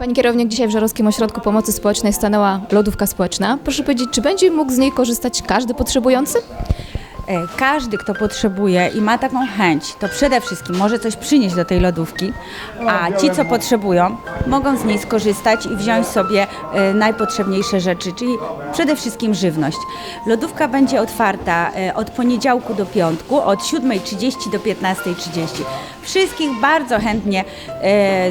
Pani kierownik, dzisiaj w Żarowskim Ośrodku Pomocy Społecznej stanęła lodówka społeczna. Proszę powiedzieć, czy będzie mógł z niej korzystać każdy potrzebujący? E, Każdy, kto potrzebuje i ma taką chęć, to przede wszystkim może coś przynieść do tej lodówki, a ci, co potrzebują, mogą z niej skorzystać i wziąć sobie e, najpotrzebniejsze rzeczy, czyli przede wszystkim żywność. Lodówka będzie otwarta e, od poniedziałku do piątku, od 7.30 do 15.30. Wszystkich bardzo chętnie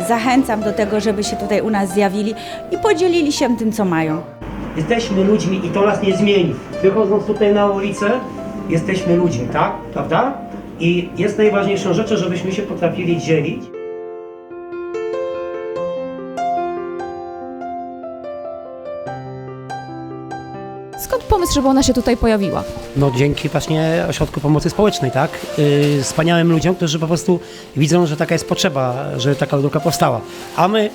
zachęcam do tego, żeby się tutaj u nas zjawili i podzielili się tym, co mają. Jesteśmy ludźmi i to nas nie zmieni. Wychodząc tutaj na ulicę, jesteśmy ludźmi, tak? Prawda? I jest najważniejszą rzeczą, żebyśmy się potrafili dzielić. Skąd pomysł, żeby ona się tutaj pojawiła? No dzięki właśnie Ośrodku Pomocy Społecznej, tak? Yy, wspaniałym ludziom, którzy po prostu widzą, że taka jest potrzeba, że taka lodówka powstała. A my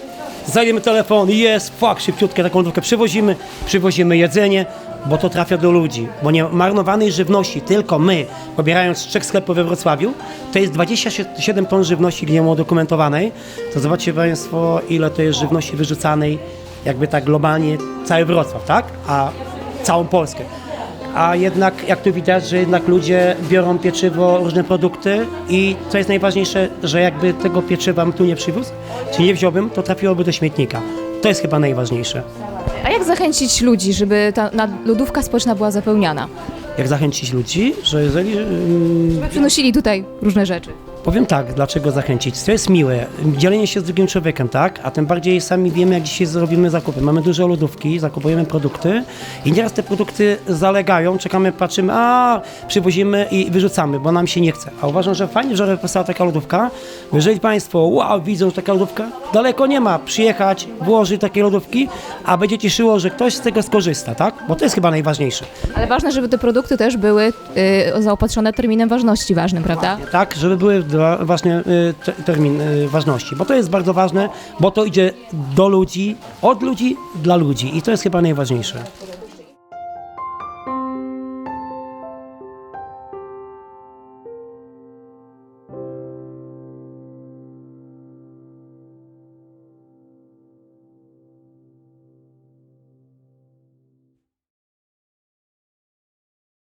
zajmiemy telefon jest, fuck, szybciutko taką lodówkę przywozimy, przywozimy jedzenie, bo to trafia do ludzi. Bo nie marnowanej żywności, tylko my, pobierając trzech sklepów we Wrocławiu, to jest 27 ton żywności nie udokumentowanej. To zobaczcie Państwo, ile to jest żywności wyrzucanej, jakby tak globalnie, cały Wrocław, tak? A całą Polskę a jednak jak tu widać, że jednak ludzie biorą pieczywo, różne produkty i co jest najważniejsze, że jakby tego pieczywa bym tu nie przywiózł, czy nie wziąłbym, to trafiłoby do śmietnika. To jest chyba najważniejsze. A jak zachęcić ludzi, żeby ta na- lodówka społeczna była zapełniana? Jak zachęcić ludzi, że jeżeli... Żeby przynosili tutaj różne rzeczy. Powiem tak, dlaczego zachęcić. To jest miłe, dzielenie się z drugim człowiekiem, tak? A tym bardziej sami wiemy, jak dzisiaj zrobimy zakupy. Mamy duże lodówki, zakupujemy produkty i nieraz te produkty zalegają, czekamy, patrzymy, a przywozimy i wyrzucamy, bo nam się nie chce. A uważam, że fajnie, że powstała taka lodówka. Jeżeli Państwo, wow, widzą, że taka lodówka, daleko nie ma, przyjechać, włożyć takie lodówki, a będzie cieszyło, że ktoś z tego skorzysta, tak? Bo to jest chyba najważniejsze. Ale ważne, żeby te produkty też były y, zaopatrzone terminem ważności ważnym, prawda? tak, żeby były właśnie y, te- termin y, ważności, bo to jest bardzo ważne, bo to idzie do ludzi, od ludzi, dla ludzi i to jest chyba najważniejsze.